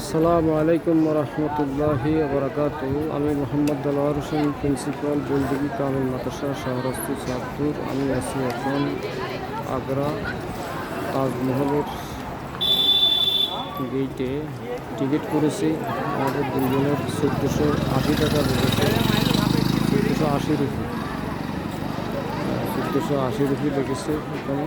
আসসালামু আলাইকুম রহমতুল্লাহি বরকাত আমি মোহাম্মদ দেলোয়ার হোসেন, প্রিন্সিপাল বুলদিগি কামিল মাদ্রাসা শাহরাস্ত চাঁদপুর। আমি আছি এখন আগ্রা তাজমহলের গেইটে টিকিট করেছি। আমাদের দুজনের চোদ্দোশো আশি টাকা লেগেছে। চোদ্দোশো আশি রুপি। চোদ্দোশো আশি রুপি লেগেছে এখানে।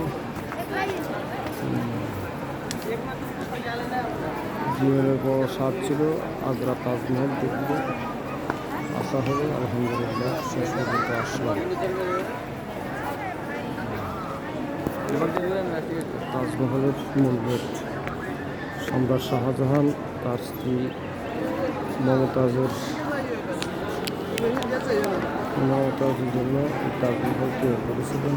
জীবনের বড় স্বাদ ছিল। আগ্রা তাজমহল দেখতে আসা হলো আলহামদুলিল্লাহ শেষ পর্যন্ত আসলাম। তাজমহলের মূল সম্রাট শাহজাহান, তার স্ত্রী মমতাজের মমতাজের জন্য তাজমহল তৈরি করেছিলেন